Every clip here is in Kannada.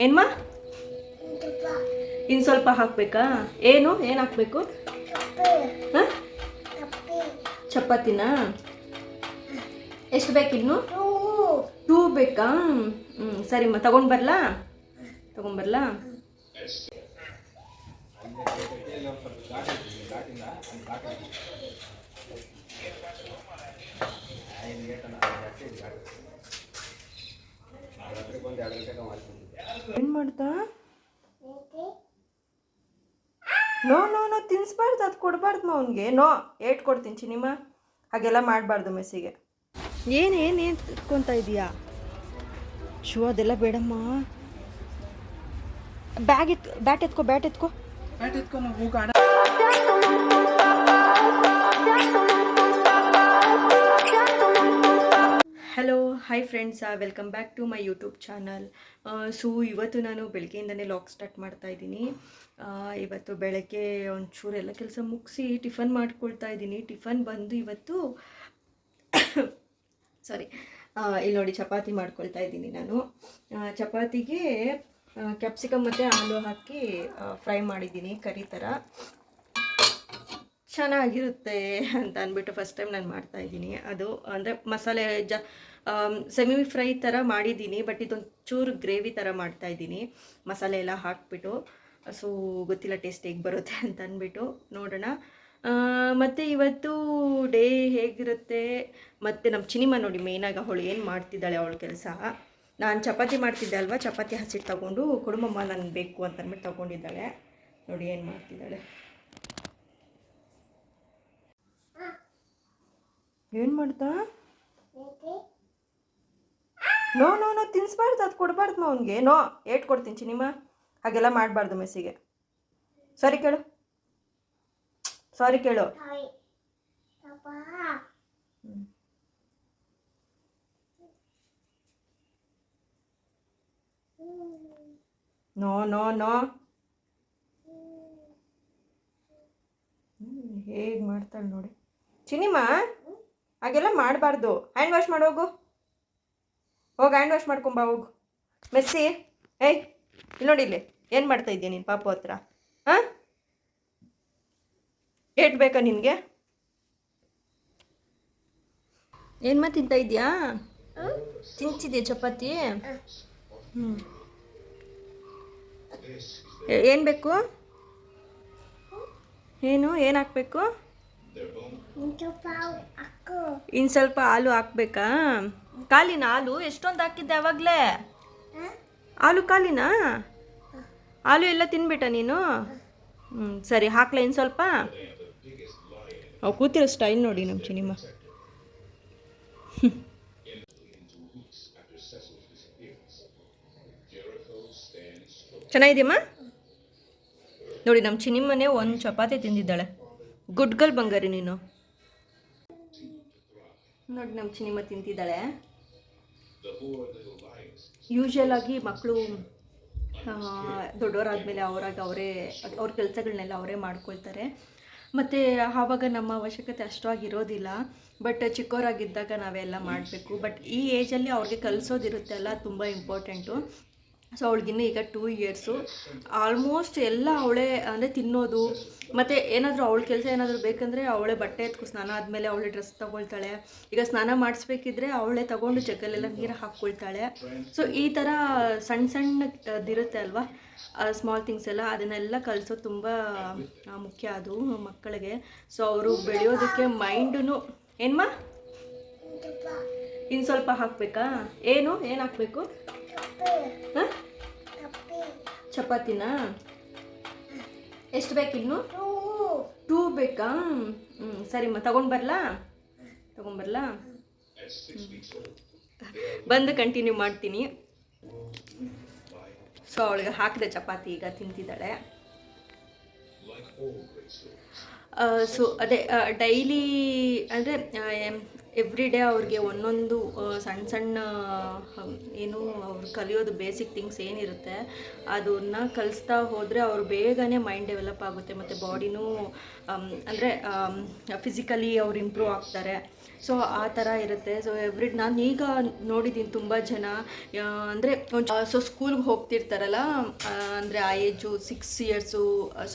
ಏನ್ಮಾ? ಇನ್ನು ಸ್ವಲ್ಪ ಹಾಕಬೇಕಾ? ಏನು? ಏನು ಹಾಕಬೇಕು? ಹಾಂ? ಚಪಾತಿನಾ? ಎಷ್ಟು ಬೇಕಿನ್ನು ಟೂ. ಬೇಕಾ? ಹ್ಞೂ ಸರಿಮ್ಮ. ತಗೊಂಡು ಬರಲಾ? ತಗೊಂಬರ್ಲಾ ಏನು ಮಾಡ್ತಾ ನೋ ನೋ ನೋ ತಿನ್ಸ್ಬಾರ್ದು ಅದು ಕೊಡಬಾರ್ದು ಅವನಿಗೆ? ನೋ ಏಟ್ ಕೊಡ್ತೀನಿ ಚಿನಿಮ. ಹಾಗೆಲ್ಲ ಮಾಡಬಾರ್ದು ಮೆಸ್ಸಿಗೆ. ಏನೇನು ಏನು ಏನು ತಿಳ್ಕೊತಾ ಇದೀಯಾ? ಶೂ ಅದೆಲ್ಲ ಬೇಡಮ್ಮ. ಬ್ಯಾಗ್ ಎತ್ ಬ್ಯಾಟ್ ಎತ್ಕೋ ಬ್ಯಾಟ್ ಎತ್ಕೋ. ಬ್ಯಾಟ್ ಎತ್ಕೋ ನಾವು ಆಡ hello hi friends welcome back to my YouTube channel so ಇವತ್ತು ನಾನು ಬೆಳಗ್ಗೆಯಿಂದನೇ ಲಾಗ್ ಸ್ಟಾರ್ಟ್ ಮಾಡ್ತಾ ಇದ್ದೀನಿ. ಇವತ್ತು ಬೆಳಗ್ಗೆ ಒಂಚೂರು ಎಲ್ಲ ಕೆಲಸ ಮುಗಿಸಿ ಟಿಫನ್ ಮಾಡ್ಕೊಳ್ತಾ ಇದ್ದೀನಿ. ಟಿಫನ್ ಬಂದು ಇವತ್ತು ಸಾರಿ ಇಲ್ಲಿ ನೋಡಿ ಚಪಾತಿ ಮಾಡ್ಕೊಳ್ತಾ ಇದ್ದೀನಿ ನಾನು. ಚಪಾತಿಗೆ ಕ್ಯಾಪ್ಸಿಕಮ್ ಮತ್ತು ಆಲೂ ಹಾಕಿ ಫ್ರೈ ಮಾಡಿದ್ದೀನಿ ಕರಿ ಥರ ಚೆನ್ನಾಗಿರುತ್ತೆ ಅಂತ ಅಂದ್ಬಿಟ್ಟು ಫಸ್ಟ್ ಟೈಮ್ ನಾನು ಮಾಡ್ತಾ ಇದ್ದೀನಿ. ಅದು ಅಂದರೆ ಮಸಾಲೆ ಜ ಸೆಮಿ ಫ್ರೈ ಥರ ಮಾಡಿದ್ದೀನಿ ಬಟ್ ಇದೊಂದು ಚೂರು ಗ್ರೇವಿ ಥರ ಮಾಡ್ತಾ ಇದ್ದೀನಿ. ಮಸಾಲೆ ಎಲ್ಲ ಹಾಕ್ಬಿಟ್ಟು. ಸೊ ಗೊತ್ತಿಲ್ಲ ಟೇಸ್ಟ್ ಹೇಗೆ ಬರುತ್ತೆ ಅಂತ ಅಂದ್ಬಿಟ್ಟು ನೋಡೋಣ. ಮತ್ತು ಇವತ್ತು ಡೇ ಹೇಗಿರುತ್ತೆ? ಮತ್ತು ನಮ್ಮ ಚಿನಿಮ ನೋಡಿ ಮೇಯ್ನಾಗಿ ಅವಳು ಏನು ಮಾಡ್ತಿದ್ದಾಳೆ ಅವಳ ಕೆಲಸ? ನಾನು ಚಪಾತಿ ಮಾಡ್ತಿದ್ದೆ ಅಲ್ವಾ? ಚಪಾತಿ ಹಸಿಟ್ಟು ತಗೊಂಡು ಕುಡುಮಮ್ಮ ನನಗೆ ಬೇಕು ಅಂತ ಅಂದ್ಬಿಟ್ಟು ತಗೊಂಡಿದ್ದಾಳೆ. ನೋಡಿ ಏನು ಮಾಡ್ತಿದ್ದಾಳೆ. ಏನು ಮಾಡ್ತಾ? ನೋ ನೋ ನೋ ತಿನ್ಸ್ಬಾರ್ದು, ಅದು ಕೊಡಬಾರ್ದು ಅವನಿಗೆ. ನೋ ಏಟ್ ಕೊಡ್ತೀನಿ ಚಿನಿಮ. ಹಾಗೆಲ್ಲ ಮಾಡಬಾರ್ದು ಮೆಸ್ಸಿಗೆ. ಸಾರಿ ಕೇಳು. ಸಾರಿ ಕೇಳು. No no no. ಹೇಗೆ ಮಾಡ್ತಾಳೆ ನೋಡಿ. ಚಿನಿಮ ಹಾಗೆಲ್ಲ ಮಾಡಬಾರ್ದು. ಹ್ಯಾಂಡ್ ವಾಶ್ ಮಾಡೋಗು ಹೋಗಿ. ಹ್ಯಾಂಡ್ ವಾಶ್ ಮಾಡ್ಕೊಂಬ ಹೋಗು. ಮೆಸ್ಸಿ ಏಯ್. ಇಲ್ಲಿ ನೋಡಿ ಇಲ್ಲಿ, ಏನು ಮಾಡ್ತಾ ಇದೀಯ ನೀನು ಪಾಪು ಹತ್ರ? ಹಾಂ? ಏಟ್ ಬೇಕಾ ನಿನಗೆ? ಏನು ತಿಂತಾ ಇದೆಯಾ ತಿಂತಿದ್ಯಾ ಚಪಾತಿ? ಹ್ಞೂ ಏನು ಬೇಕು? ಏನು ಏನು ಹಾಕ್ಬೇಕು? ಇನ್ನು ಸ್ವಲ್ಪ ಹಾಲು ಹಾಕ್ಬೇಕಾ? ಕಾಲಿನ ಹಾಲು ಎಷ್ಟೊಂದು ಹಾಕಿದ್ದೆ ಅವಾಗಲೇ? ಹಾಲು ಕಾಲಿನ ಆಲು ಎಲ್ಲ ತಿನ್ಬಿಟ್ಟ ನೀನು? ಹ್ಞೂ ಸರಿ, ಹಾಕ್ಲ ಇನ್ನು ಸ್ವಲ್ಪ? ಅವು ಕೂತಿರೋ ಸ್ಟೈಲ್ ನೋಡಿ ನಮ್ಮ ಚಿನಿಮ. ಚೆನ್ನಾಗಿದೆಯಮ್ಮ? ನೋಡಿ ನಮ್ಮ ಚಿನಿಮ್ಮನೆ ಒಂದು ಚಪಾತಿ ತಿಂದಿದ್ದಾಳೆ. ಗುಡ್ ಗರ್ಲ್ ಬಂಗಾರಿ ನೀನು. ನೋಡಿ ನಮ್ಮ ಚಿನಿಮ್ಮ ತಿಂತಿದ್ದಾಳೆ. ಯೂಶಲ್ ಆಗಿ ಮಕ್ಕಳು ದೊಡ್ಡವರಾದ್ಮೇಲೆ ಅವರಾಗಿ ಅವರೇ, ಅವ್ರ ಕೆಲಸಗಳನ್ನೆಲ್ಲ ಅವರೇ ಮಾಡ್ಕೊಳ್ತಾರೆ. ಮತ್ತು ಆವಾಗ ನಮ್ಮ ಅವಶ್ಯಕತೆ ಅಷ್ಟವಾಗಿ ಇರೋದಿಲ್ಲ ಬಟ್ ಚಿಕ್ಕವರಾಗಿದ್ದಾಗ ನಾವೆಲ್ಲ ಮಾಡಬೇಕು. ಬಟ್ ಈ ಏಜಲ್ಲಿ ಅವ್ರಿಗೆ ಕಲಿಸೋದಿರುತ್ತೆ ಅಲ್ಲ ತುಂಬ ಇಂಪಾರ್ಟೆಂಟು ಸೊ ಅವಳಿಗಿನ್ನೂ ಈಗ ಟೂ ಇಯರ್ಸು ಆಲ್ಮೋಸ್ಟ್ ಎಲ್ಲ ಅವಳೇ ಅಂದರೆ ತಿನ್ನೋದು, ಮತ್ತು ಏನಾದರೂ ಅವಳ ಕೆಲಸ ಏನಾದರೂ ಬೇಕಂದರೆ ಅವಳೇ ಬಟ್ಟೆ ಎತ್ಕೊ ಸ್ನಾನ ಆದಮೇಲೆ ಅವಳೇ ಡ್ರೆಸ್ ತೊಗೊಳ್ತಾಳೆ. ಈಗ ಸ್ನಾನ ಮಾಡಿಸ್ಬೇಕಿದ್ರೆ ಅವಳೇ ತಗೊಂಡು ಜಗ್ಗಲ್ಲೆಲ್ಲ ನೀರು ಹಾಕ್ಕೊಳ್ತಾಳೆ. ಸೊ ಈ ಥರ ಸಣ್ಣ ಸಣ್ಣ ಇರುತ್ತೆ ಅಲ್ವಾ? ಸ್ಮಾಲ್ ಥಿಂಗ್ಸ್ ಎಲ್ಲ ಅದನ್ನೆಲ್ಲ ಕಲಿಸೋದು ತುಂಬ ಮುಖ್ಯ ಅದು ಮಕ್ಕಳಿಗೆ. ಸೊ ಅವರು ಬೆಳೆಯೋದಕ್ಕೆ ಮೈಂಡೂ ಏನ್ಮಾ? ಇನ್ನು ಸ್ವಲ್ಪ ಹಾಕಬೇಕಾ? ಏನು? ಏನು ಹಾಕಬೇಕು? ಚಪಾತಿನಾ? ಎಷ್ಟು ಬೇಕಿನ್ನು ಟೂ ಬೇಕಾ? ಹ್ಞೂ ಸರಿಮ್ಮ, ತಗೊಂಡು ಬರಲಾ? ತಗೊಂಬರ್ಲಾ ಬಂದು ಕಂಟಿನ್ಯೂ ಮಾಡ್ತೀನಿ. ಸೊ ಅವಳಿಗೆ ಹಾಕಿದೆ ಚಪಾತಿ ಈಗ ತಿಂತಿದ್ದಾಳೆ. ಸೊ ಅದೇ ಡೈಲಿ ಅಂದರೆ ಎವ್ರಿ ಡೇ ಅವ್ರಿಗೆ ಒಂದೊಂದು ಸಣ್ಣ ಸಣ್ಣ ಏನು ಅವ್ರು ಕಲಿಯೋದು ಬೇಸಿಕ್ ಥಿಂಗ್ಸ್ ಏನಿರುತ್ತೆ, ಅದನ್ನ ಕಲಿಸ್ತಾ ಹೋದರೆ ಅವ್ರು ಬೇಗನೆ ಮೈಂಡ್ ಡೆವಲಪ್ ಆಗುತ್ತೆ. ಮತ್ತು ಬಾಡಿನೂ ಅಂದರೆ ಫಿಸಿಕಲಿ ಅವ್ರು ಇಂಪ್ರೂವ್ ಆಗ್ತಾರೆ. ಸೊ ಆ ಥರ ಇರುತ್ತೆ. ಸೊ ಎವ್ರಿ ನಾನು ಈಗ ನೋಡಿದ್ದೀನಿ ತುಂಬ ಜನ. ಅಂದರೆ ಸೊ ಸ್ಕೂಲ್ಗೆ ಹೋಗ್ತಿರ್ತಾರಲ್ಲ ಅಂದರೆ ಆ age six years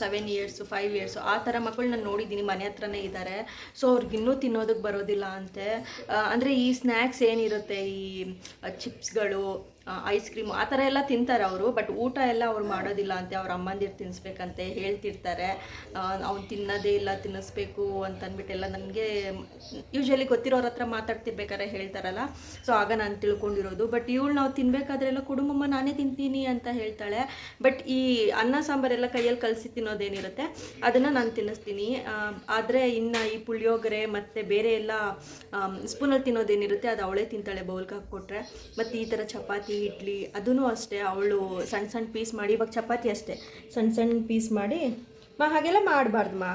seven years five years ಆ ಥರ ಮಕ್ಕಳು ನಾನು ನೋಡಿದ್ದೀನಿ. ಮನೆ ಹತ್ರನೇ ಇದ್ದಾರೆ ಸೊ ಅವ್ರಿಗೆ ಇನ್ನೂ ತಿನ್ನೋದಕ್ಕೆ ಬರೋದಿಲ್ಲ ಅಂತೆ. ಅಂದರೆ ಈ ಸ್ನ್ಯಾಕ್ಸ್ ಏನಿರುತ್ತೆ, ಈ ಚಿಪ್ಸ್ಗಳು ಐಸ್ ಕ್ರೀಮು ಆ ಥರ ಎಲ್ಲ ತಿಂತಾರೆ ಅವರು ಬಟ್ ಊಟ ಎಲ್ಲ ಅವ್ರು ಮಾಡೋದಿಲ್ಲ ಅಂತೆ ಅವ್ರ ಅಮ್ಮಂದಿರು ತಿನ್ನಿಸ್ಬೇಕಂತೆ ಹೇಳ್ತಿರ್ತಾರೆ. ಅವ್ನು ತಿನ್ನೋದೇ ಇಲ್ಲ ತಿನ್ನಿಸ್ಬೇಕು ಅಂತಂದ್ಬಿಟ್ಟೆಲ್ಲ ನನಗೆ ಯೂಶ್ವಲಿ ಗೊತ್ತಿರೋರ ಹತ್ರ ಮಾತಾಡ್ತಿರ್ಬೇಕಾದ್ರೆ ಹೇಳ್ತಾರಲ್ಲ. ಸೊ ಆಗ ನಾನು ತಿಳ್ಕೊಂಡಿರೋದು. ಬಟ್ ಇವಳು ನಾವು ತಿನ್ನಬೇಕಾದ್ರೆಲ್ಲ ಕುಡುಂಬಮ್ಮ ನಾನೇ ತಿಂತೀನಿ ಅಂತ ಹೇಳ್ತಾಳೆ. ಬಟ್ ಈ ಅನ್ನ ಸಾಂಬಾರೆಲ್ಲ ಕೈಯಲ್ಲಿ ಕಲಸಿ ತಿನ್ನೋದೇನಿರುತ್ತೆ, ಅದನ್ನು ನಾನು ತಿನ್ನಿಸ್ತೀನಿ ಆದರೆ ಇನ್ನು ಈ ಪುಳಿಯೋಗರೆ ಮತ್ತು ಬೇರೆ ಎಲ್ಲ ಸ್ಪೂನಲ್ಲಿ ತಿನ್ನೋದೇನಿರುತ್ತೆ, ಅದು ಅವಳೇ ತಿಂತಾಳೆ ಬೌಲ್ಗೆ ಹಾಕ್ಕೊಟ್ರೆ. ಮತ್ತು ಈ ಥರ ಚಪಾತಿ ಇಡ್ಲಿ ಅದೂ ಅಷ್ಟೇ, ಅವಳು ಸಣ್ಣ ಸಣ್ಣ ಪೀಸ್ ಮಾಡಿ, ಇವಾಗ ಚಪಾತಿ ಅಷ್ಟೇ. ಸಣ್ಣ ಸಣ್ಣ ಪೀಸ್ ಮಾಡಿ, ಮಾ ಹಾಗೆಲ್ಲ ಮಾಡಬಾರ್ದು ಮಾ.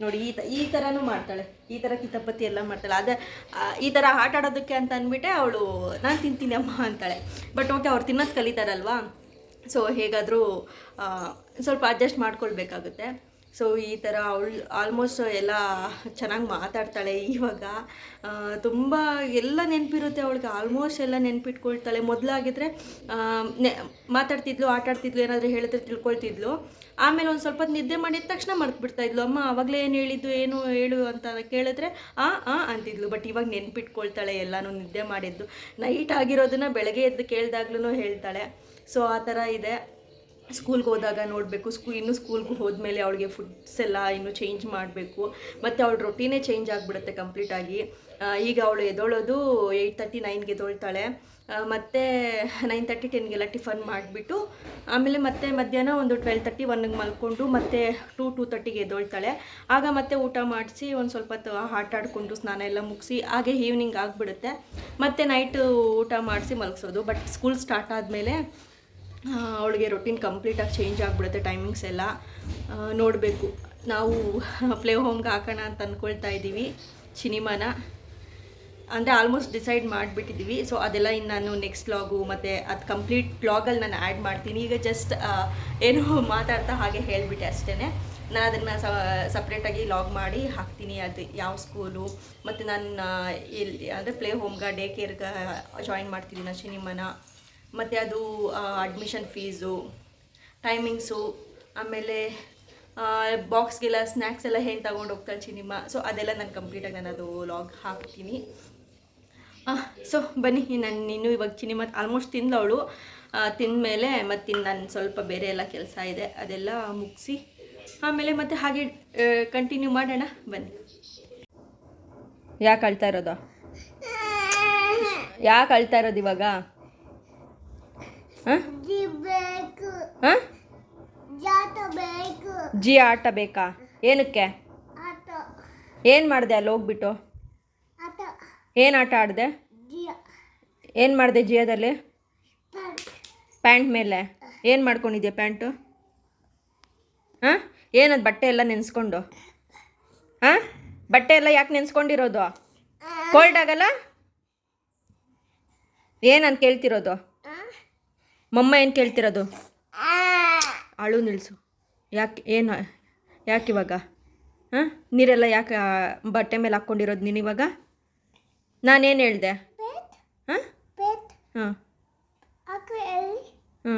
ನೋಡಿ, ಈ ತ, ಈ ಥರನೂ ಮಾಡ್ತಾಳೆ. ಈ ಥರ ಕಿತಪತಿ ಎಲ್ಲ ಮಾಡ್ತಾಳೆ. ಅದೇ ಈ ಥರ ಆಟ ಆಡೋದಕ್ಕೆ ಅಂತ ಅಂದ್ಬಿಟ್ಟೆ ಅವಳು, ನಾನು ತಿಂತೀನಿ ಅಮ್ಮ ಅಂತಾಳೆ. ಬಟ್ ಓಕೆ ಅವ್ರು ತಿನ್ನೋದು ಕಲಿತಾರಲ್ವಾ? ಸೊ ಹೇಗಾದರೂ ಸ್ವಲ್ಪ ಅಡ್ಜಸ್ಟ್ ಮಾಡ್ಕೊಳ್ಬೇಕಾಗುತ್ತೆ. ಸೊ ಈ ಥರ ಅವಳು ಆಲ್ಮೋಸ್ಟ್ ಎಲ್ಲ ಚೆನ್ನಾಗಿ ಮಾತಾಡ್ತಾಳೆ ಇವಾಗ. ತುಂಬ ಎಲ್ಲ ನೆನಪಿರುತ್ತೆ ಅವಳಿಗೆ. ಆಲ್ಮೋಸ್ಟ್ ಎಲ್ಲ ನೆನಪಿಟ್ಕೊಳ್ತಾಳೆ. ಮೊದಲಾಗಿದ್ರೆ ನೆ, ಮಾತಾಡ್ತಿದ್ಲು, ಆಟಾಡ್ತಿದ್ಲು, ಏನಾದರೂ ಹೇಳಿದ್ರೆ ತಿಳ್ಕೊಳ್ತಿದ್ಲು. ಆಮೇಲೆ ಒಂದು ಸ್ವಲ್ಪ ನಿದ್ದೆ ಮಾಡಿದ ತಕ್ಷಣ ಮರ್ತು ಇದ್ಲು. ಅಮ್ಮ ಆವಾಗಲೇ ಏನು ಹೇಳಿದ್ದು, ಏನು ಹೇಳು ಅಂತ ಕೇಳಿದ್ರೆ, ಆ ಆ ಅಂತಿದ್ಲು. ಬಟ್ ಇವಾಗ ನೆನ್ಪಿಟ್ಕೊಳ್ತಾಳೆ, ಎಲ್ಲನೂ ನಿದ್ದೆ ಮಾಡಿದ್ದು. ನೈಟ್ ಆಗಿರೋದನ್ನ ಬೆಳಗ್ಗೆ ಎದ್ದು ಕೇಳಿದಾಗ್ಲೂ ಹೇಳ್ತಾಳೆ. ಸೊ ಆ ಥರ ಇದೆ. ಸ್ಕೂಲ್ಗೆ ಹೋದಾಗ ನೋಡಬೇಕು, ಸ್ಕೂ ಇನ್ನು ಸ್ಕೂಲ್ಗೆ ಹೋದ್ಮೇಲೆ ಅವಳಿಗೆ ಫುಡ್ಸ್ ಎಲ್ಲ ಇನ್ನೂ ಚೇಂಜ್ ಮಾಡಬೇಕು. ಮತ್ತು ಅವಳ ರೊಟೀನೇ ಚೇಂಜ್ ಆಗಿಬಿಡುತ್ತೆ ಕಂಪ್ಲೀಟಾಗಿ ಈಗ ಅವಳು ಎದೊಳೋದು ಏಯ್ಟ್ ತರ್ಟಿ ನೈನ್ಗೆ ಎದೊಳ್ತಾಳೆ. ಮತ್ತು ನೈನ್ ತರ್ಟಿ ಟೆನ್ಗೆಲ್ಲ ಟಿಫನ್ ಮಾಡಿಬಿಟ್ಟು, ಆಮೇಲೆ ಮತ್ತೆ ಮಧ್ಯಾಹ್ನ ಒಂದು ಟ್ವೆಲ್ ತರ್ಟಿ ಒನ್ಗೆ ಮಲ್ಕೊಂಡು ಮತ್ತೆ ಟೂ ಟೂ ತರ್ಟಿಗೆ ಎದ್ದೊಳ್ತಾಳೆ ಆಗ ಮತ್ತೆ ಊಟ ಮಾಡಿಸಿ ಒಂದು ಸ್ವಲ್ಪ ಹೊತ್ತು ಆಟ ಸ್ನಾನ ಎಲ್ಲ ಮುಗಿಸಿ ಹಾಗೆ ಈವ್ನಿಂಗ್ ಆಗಿಬಿಡುತ್ತೆ. ಮತ್ತು ನೈಟು ಊಟ ಮಾಡಿಸಿ ಮಲಗಿಸೋದು. ಬಟ್ ಸ್ಕೂಲ್ ಸ್ಟಾರ್ಟ್ ಆದಮೇಲೆ ಅವಳಿಗೆ ರೊಟೀನ್ ಕಂಪ್ಲೀಟಾಗಿ ಚೇಂಜ್ ಆಗಿಬಿಡುತ್ತೆ ಟೈಮಿಂಗ್ಸ್ ಎಲ್ಲ. ನೋಡಬೇಕು. ನಾವು ಪ್ಲೇ ಹೋಮ್ಗೆ ಹಾಕೋಣ ಅಂತ ಅಂದ್ಕೊಳ್ತಾ ಇದ್ದೀವಿ ಸಿನಿಮಾನ ಅಂದರೆ ಆಲ್ಮೋಸ್ಟ್ ಡಿಸೈಡ್ ಮಾಡಿಬಿಟ್ಟಿದ್ದೀವಿ. ಸೊ ಅದೆಲ್ಲ ಇನ್ನು ನಾನು ನೆಕ್ಸ್ಟ್ ವ್ಲಾಗು ಮತ್ತು ಅದು ಕಂಪ್ಲೀಟ್ ವ್ಲಾಗಲ್ಲಿ ನಾನು ಆ್ಯಡ್ ಮಾಡ್ತೀನಿ. ಈಗ ಜಸ್ಟ್ ಏನು ಮಾತಾಡ್ತಾ ಹಾಗೆ ಹೇಳಿಬಿಟ್ಟೆ ಅಷ್ಟೇ ನಾನು ಅದನ್ನು ಸಪ್ರೇಟಾಗಿ ಲಾಗ್ ಮಾಡಿ ಹಾಕ್ತೀನಿ. ಅದು ಯಾವ ಸ್ಕೂಲು ಮತ್ತು ನಾನು ಎಲ್ಲಿ, ಅಂದರೆ ಪ್ಲೇ ಹೋಮ್ಗೆ ಡೇ ಕೇರ್ಗೆ ಜಾಯಿನ್ ಮಾಡ್ತಿದ್ದೀನಿ ನಾನು ಸಿನಿಮಾನ ಮತ್ತು ಅದು ಅಡ್ಮಿಷನ್ ಫೀಸು ಟೈಮಿಂಗ್ಸು ಆಮೇಲೆ ಬಾಕ್ಸ್ಗೆಲ್ಲ ಸ್ನ್ಯಾಕ್ಸ್ ಎಲ್ಲ ಏನು ತಗೊಂಡು ಹೋಗ್ತಾಳೆ ಸಿನಿಮಾ ಸೊ ಅದೆಲ್ಲ ನಾನು ಕಂಪ್ಲೀಟಾಗಿ ನಾನು ಅದು ಲಾಗ್ ಹಾಕ್ತೀನಿ. ಸೊ ಬನ್ನಿ, ನಾನು, ಇನ್ನೂ ಇವಾಗ ಸಿನಿಮಾ ಆಲ್ಮೋಸ್ಟ್ ತಿಂದವಳು. ತಿಂದಮೇಲೆ ಮತ್ತು ನಾನು ಸ್ವಲ್ಪ ಬೇರೆ ಎಲ್ಲ ಕೆಲಸ ಇದೆ, ಅದೆಲ್ಲ ಮುಗಿಸಿ, ಆಮೇಲೆ ಮತ್ತೆ ಹಾಗೆ ಕಂಟಿನ್ಯೂ ಮಾಡೋಣ, ಬನ್ನಿ. ಯಾಕೆ ಅಳ್ತಾ ಇರೋದು? ಯಾಕೆ ಅಳ್ತಾ ಇರೋದು ಇವಾಗ? ಜಿ ಆಟ ಬೇಕಾ. ಏನಕ್ಕೆ? ಏನು ಮಾಡಿದೆ ಅಲ್ಲಿ ಹೋಗ್ಬಿಟ್ಟು? ಏನು ಆಟ ಆಡಿದೆ? ಏನ್ ಏನು ಮಾಡಿದೆ ಜಿಯೋದಲ್ಲಿ ಪ್ಯಾಂಟ್. ಪ್ಯಾಂಟ್ ಮೇಲೆ? ಏನು ಮಾಡ್ಕೊಂಡಿದ್ಯಾ ಪ್ಯಾಂಟು? ಹಾಂ? ಏನದು ಬಟ್ಟೆ ಎಲ್ಲ ನೆನೆಸ್ಕೊಂಡು? ಹಾಂ? ಬಟ್ಟೆ ಎಲ್ಲ ಯಾಕೆ ನೆನೆಸ್ಕೊಂಡಿರೋದು? ಕೋಲ್ಡ್ ಆಗಲ್ಲ? ಏನಂತ ಕೇಳ್ತಿರೋದು? ಮಮ್ಮ ಏನು ಕೇಳ್ತಿರೋದು? ಅಳು ನಿಲ್ಲಿಸು ಯಾಕೆ ಏನು ಯಾಕೆ ಇವಾಗ? ಹಾಂ? ನೀರೆಲ್ಲ ಯಾಕೆ ಬಟ್ಟೆ ಮೇಲೆ ಹಾಕ್ಕೊಂಡಿರೋದು ನೀನು ಇವಾಗ? ನಾನೇನು ಹೇಳಿದೆ? ಹಾಂ? ಹಾಂ. ಹ್ಞೂ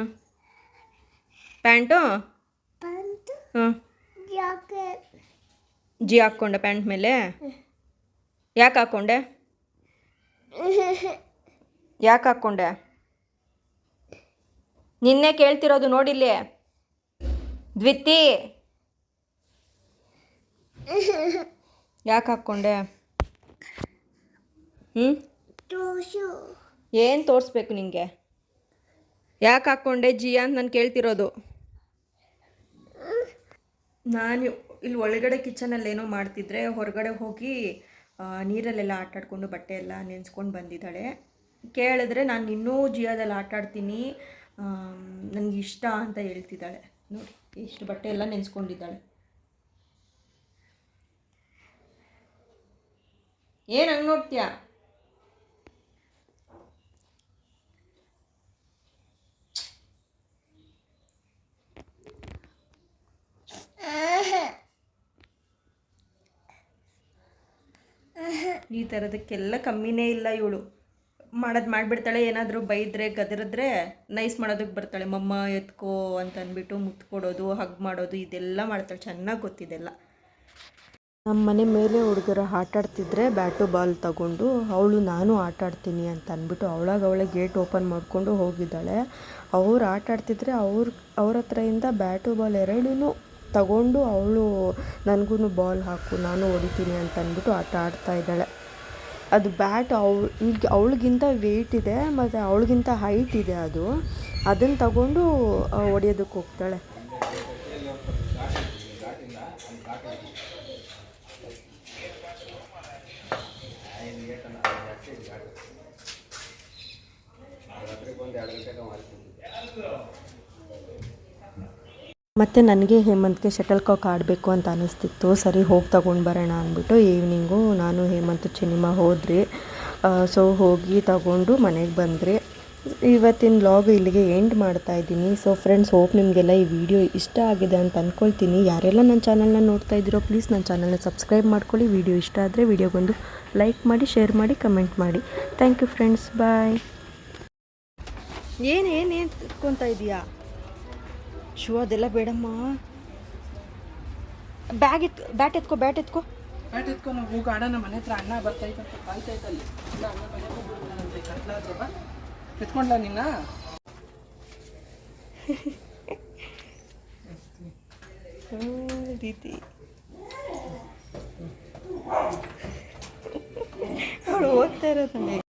ಪ್ಯಾಂಟು? ಹ್ಞೂ ಜಾಕೆಟ್ ಜಿ ಹಾಕ್ಕೊಂಡೆ ಪ್ಯಾಂಟ್ ಮೇಲೆ? ಯಾಕೆ ಹಾಕ್ಕೊಂಡೆ? ಯಾಕೆ ಹಾಕ್ಕೊಂಡೆ? ನಿನ್ನೆ ಕೇಳ್ತಿರೋದು ನೋಡಿಲ್ಲಿ. ದ್ವಿತಿ. ಯಾಕೆ ಹಾಕ್ಕೊಂಡೆ? ಹ್ಞೂ ಟೋಶು ಏನು ತೋರಿಸ್ಬೇಕು ನಿಂಗೆ? ಯಾಕೆ ಹಾಕ್ಕೊಂಡೆ ಜಿಯಾ ಅಂತ ನಾನು ಕೇಳ್ತಿರೋದು? ನಾನು ಇಲ್ಲಿ ಒಳಗಡೆ ಕಿಚನಲ್ಲಿ ಏನೋ ಮಾಡ್ತಿದ್ರೆ ಹೊರಗಡೆ ಹೋಗಿ ನೀರಲ್ಲೆಲ್ಲ ಆಟ ಆಡ್ಕೊಂಡು ಬಟ್ಟೆ ಎಲ್ಲ ನೆನೆಸ್ಕೊಂಡು ಬಂದಿದ್ದಾಳೆ. ಕೇಳಿದ್ರೆ ನಾನು ಇನ್ನೂ ಜಿಯಾದಲ್ಲಿ ಆಟ ಆಡ್ತೀನಿ ನನಗೆ ಇಷ್ಟ ಅಂತ ಹೇಳ್ತಿದ್ದಾಳೆ. ನೋಡಿ, ಇಷ್ಟು ಬಟ್ಟೆ ಎಲ್ಲ ನೆನೆಸ್ಕೊಂಡಿದ್ದಾಳೆ. ಏನು ಹಂಗೆ ನೋಡ್ತೀಯ? ಈ ಥರದಕ್ಕೆಲ್ಲ ಕಮ್ಮಿನೇ ಇಲ್ಲ ಇವಳು. ಮಾಡೋದು ಮಾಡಿಬಿಡ್ತಾಳೆ, ಏನಾದರೂ ಬೈದರೆ, ಗದರಿದ್ರೆ ನೈಸ್ ಮಾಡೋದಕ್ಕೆ ಬರ್ತಾಳೆ. ಮಮ್ಮ, ಎತ್ಕೋ ಅಂತ ಅಂದ್ಬಿಟ್ಟು ಮುತ್ತು ಕೊಡೋದು ಹಗ್ ಮಾಡೋದು, ಇದೆಲ್ಲ ಮಾಡ್ತಾಳೆ. ಚೆನ್ನಾಗಿ ಗೊತ್ತಿದೆಲ್ಲ. ನಮ್ಮ ಮನೆ ಮೇಲೆ ಹುಡುಗರು ಆಟ ಆಡ್ತಿದ್ರೆ ಬ್ಯಾಟು, ಬಾಲ್ ತಗೊಂಡು, ಅವಳು ನಾನು ಆಟ ಆಡ್ತೀನಿ ಅಂತ ಅಂದ್ಬಿಟ್ಟು ಅವಳಾಗ ಅವಳೆ ಗೇಟ್ ಓಪನ್ ಮಾಡಿಕೊಂಡು ಹೋಗಿದ್ದಾಳೆ. ಅವ್ರು ಆಟ ಆಡ್ತಿದ್ರೆ ಅವ್ರ ಅವ್ರ ಹತ್ರದಿಂದ ಬ್ಯಾಟು, ಬಾಲ್ ಎರಡೂ ತಗೊಂಡು, ಅವಳು ನನಗೂ ಬಾಲ್ ಹಾಕು, ನಾನು ಹೊಡಿತೀನಿ ಅಂತ ಅಂದ್ಬಿಟ್ಟು ಆಟ ಆಡ್ತಾ ಇದ್ದಾಳೆ. ಅದು ಬ್ಯಾಟ್ ಅವಳಿಗೆ ಅವಳಿಗಿಂತ ವೆಯ್ಟ್ ಇದೆ ಮತ್ತು ಅವಳಿಗಿಂತ ಹೈಟ್ ಇದೆ ಅದು. ಅದನ್ನು ತಗೊಂಡು ಹೊಡಿಯೋದಕ್ಕೆ ಹೋಗ್ತಾಳೆ. ಮತ್ತು ನನಗೆ ಹೇಮಂತ್ಗೆ ಶಟಲ್ ಕಾಕ್ ಆಡಬೇಕು ಅಂತ ಅನ್ನಿಸ್ತಿತ್ತು ಸರಿ, ಹೋಗಿ ತಗೊಂಡು ಬರೋಣ ಅಂದ್ಬಿಟ್ಟು ಈವ್ನಿಂಗು ನಾನು ಹೇಮಂತ್ ಸಿನಿಮಾ ಹೋದ್ರಿ. ಸೊ ಹೋಗಿ ತಗೊಂಡು ಮನೆಗೆ ಬಂದ್ರಿ. ಇವತ್ತಿನ ವ್ಲಾಗ್ ಇಲ್ಲಿಗೆ ಎಂಡ್ ಮಾಡ್ತಾ ಇದ್ದೀನಿ. ಸೊ ಫ್ರೆಂಡ್ಸ್ ಹೋಪ್ ನಿಮಗೆಲ್ಲ ಈ ವಿಡಿಯೋ ಇಷ್ಟ ಆಗಿದೆ ಅಂತ ಅಂದ್ಕೊಳ್ತೀನಿ ಯಾರೆಲ್ಲ ನನ್ನ ಚಾನಲ್ನ ನೋಡ್ತಾ ಇದ್ದೀರೋ ಪ್ಲೀಸ್ ನನ್ನ ಚಾನಲ್ನ ಸಬ್ಸ್ಕ್ರೈಬ್ ಮಾಡ್ಕೊಳ್ಳಿ. ವಿಡಿಯೋ ಇಷ್ಟ ಆದರೆ ವಿಡಿಯೋಗೊಂದು ಲೈಕ್ ಮಾಡಿ ಶೇರ್ ಮಾಡಿ ಕಮೆಂಟ್ ಮಾಡಿ. ಥ್ಯಾಂಕ್ ಯು ಫ್ರೆಂಡ್ಸ್ ಬಾಯ್ ಏನು ಏನು ಇದೀಯಾ? ಶೂ ಅದೆಲ್ಲ ಬೇಡಮ್ಮ. ಬ್ಯಾಗ್ ಎತ್ ಬ್ಯಾಟ್ ಎತ್ಕೋ ಬ್ಯಾಟ್ ಎತ್ಕೋ. ಬ್ಯಾಟ್ ಎತ್ಕೊಂಡು ಹೋಗಿ. ಆಡೋಣ ಮನೆ ಹತ್ರ ಅಣ್ಣ ಬರ್ತೈತಂತ ಕಾಯ್ತೈತಲ್ಲಿ ಇಲ್ಲ ಅಣ್ಣ ಮನೆ ಹೋಗ್ಬಿಡ್ತಾನಂತೆ ಕತ್ಲ ಹತ್ರ ಎತ್ಕೊಂಡ್ಲ ನಿನ್ನ? ರೀತಿ ಅವಳು ಓದ್ತಾ ಇರೋದನ್ನೇ